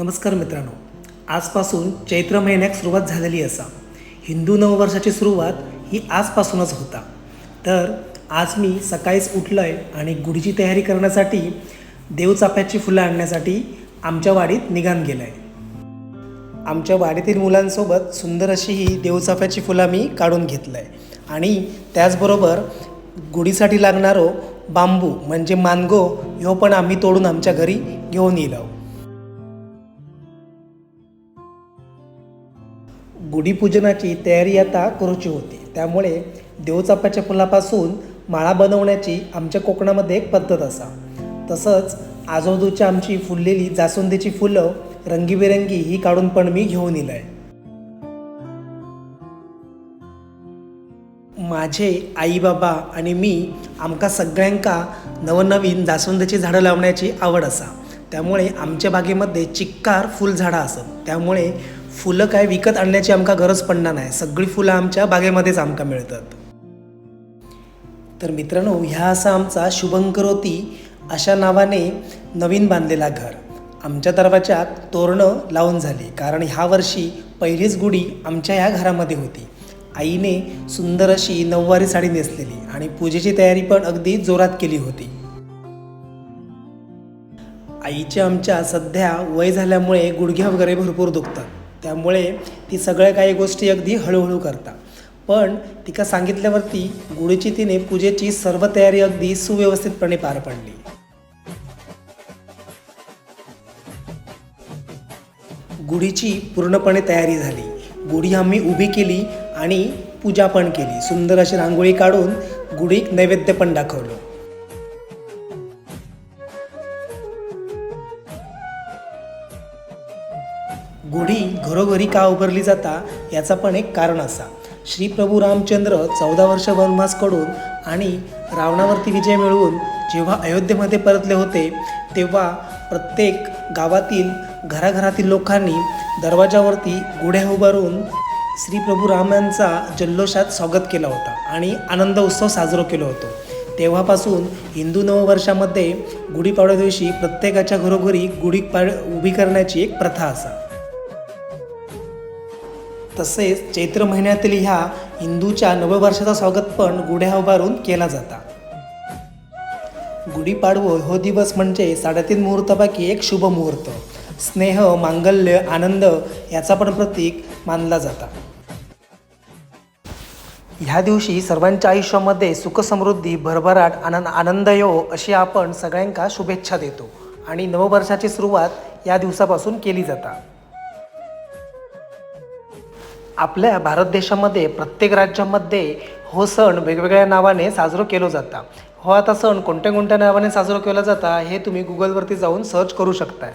नमस्कार मित्रांनो. आजपासून चैत्र महिन्याक सुरुवात झालेली असा. हिंदू नववर्षाची सुरुवात ही आजपासूनच होता. तर आज मी सकाळीच उठलो आहे आणि गुढीची तयारी करण्यासाठी देवचाफ्याची फुलं आणण्यासाठी आमच्या वाडीत निघान गेलं आहे आमच्या वाडीतील मुलांसोबत सुंदर अशी ही देवचाफ्याची फुलं मी काढून घेतलं आहे आणि त्याचबरोबर गुढीसाठी लागणारो बांबू म्हणजे मानगो ह्यो पण आम्ही तोडून आमच्या घरी घेऊन येलो. गुढीपूजनाची तयारी आता करूची होती. त्यामुळे देवचापाच्या फुलापासून माळा बनवण्याची आमच्या कोकणामध्ये एक पद्धत असा. तसंच आजोबाजूच्या आमची फुललेली जास्वंदीची फुलं रंगीबेरंगी ही काढून पण मी घेऊन येईल आहे माझे आई बाबा आणि मी आमका सगळ्यांका नवनवीन जास्वंदाची झाडं लावण्याची आवड असा. त्यामुळे आमच्या बागेमध्ये चिक्कार फुलझाडं असत. त्यामुळे फुलं काय विकत आणण्याची आमका गरज पडणार नाही. सगळी फुलं आमच्या बागेमध्येच आमका मिळतात. तर मित्रांनो ह्या असा आमचा शुभंकरोती अशा नावाने नवीन बांधलेला घर. आमच्या दरवाजात तोरणं लावून झाली कारण ह्या वर्षी पहिलीच गुढी आमच्या ह्या घरामध्ये होती. आईने सुंदर अशी नऊवारी साडी नेसलेली आणि पूजेची तयारी पण अगदी जोरात केली होती. आईच्या आमच्या सध्या वय झाल्यामुळे गुडघ्या वगैरे भरपूर दुखतात. त्यामुळे ती सगळ्या काही गोष्टी अगदी हळूहळू करता. पण तिका सांगितल्यावरती गुढीची तिने पूजेची सर्व तयारी अगदी सुव्यवस्थितपणे पार पाडली. गुढीची पूर्णपणे तयारी झाली. गुढी आम्ही उभी केली आणि पूजा पण केली. सुंदर अशी रांगोळी काढून गुढीक नैवेद्य पण दाखवलं. गुढी घरोघरी का उभारली जाता याचा पण एक कारण असा. श्री प्रभू रामचंद्र चौदा वर्ष वनवासकडून आणि रावणावरती विजय मिळवून जेव्हा अयोध्येमध्ये परतले होते तेव्हा प्रत्येक गावातील घराघरातील लोकांनी दरवाजावरती गुढ्या उभारून श्री प्रभू रामांचा जल्लोषात स्वागत केला होता आणि आनंद उत्सव साजरा केला होतो. तेव्हापासून हिंदू नववर्षामध्ये गुढीपाडव्या दिवशी प्रत्येकाच्या घरोघरी गुढी पाड उभी करण्याची एक प्रथा असा. तसेच चैत्र महिन्यातील ह्या हिंदूच्या नववर्षाचा स्वागत पण गुढ्या उभारून केला जाता. गुढीपाडवो हो दिवस म्हणजे साडेतीन मुहूर्तापैकी एक शुभ मुहूर्त. स्नेह मांगल्य आनंद याचा पण प्रतीक मानला जाता. ह्या दिवशी सर्वांच्या आयुष्यामध्ये सुखसमृद्धी भरभराट आनंद आनंद यो अशी आपण सगळ्यांका शुभेच्छा देतो. आणि नववर्षाची सुरुवात या दिवसापासून केली जाता. आपल्या भारत देशामध्ये प्रत्येक राज्यामध्ये हो सण वेगवेगळ्या नावाने साजरा केला जाता. हो आता सण कोणत्या कोणत्या नावाने साजरा केला जाता हे तुम्ही गुगलवरती जाऊन सर्च करू शकताय.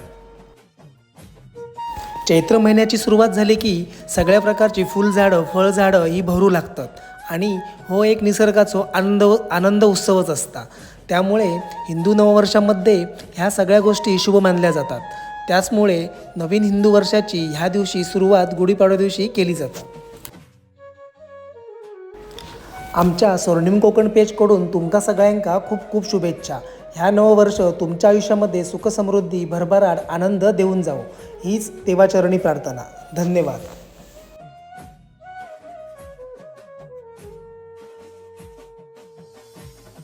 चैत्र महिन्याची सुरुवात झाली की सगळ्या प्रकारची फुलझाडं फळझाडं ही भरू लागतात. आणि हो एक निसर्गाचो आनंद आनंद उत्सवच असता. त्यामुळे हिंदू नववर्षामध्ये ह्या सगळ्या गोष्टी शुभ मानल्या जातात. त्याचमुळे नवीन हिंदू वर्षाची ह्या दिवशी सुरुवात गुढीपाडव्या दिवशी केली जाते. आमच्या स्वर्णिम कोकण पेजकडून तुमका सगळ्यांका खूप खूप शुभेच्छा. ह्या नववर्ष तुमच्या आयुष्यामध्ये सुखसमृद्धी भरभराट आनंद देऊन जावो. हीच देवाचरणी प्रार्थना. धन्यवाद.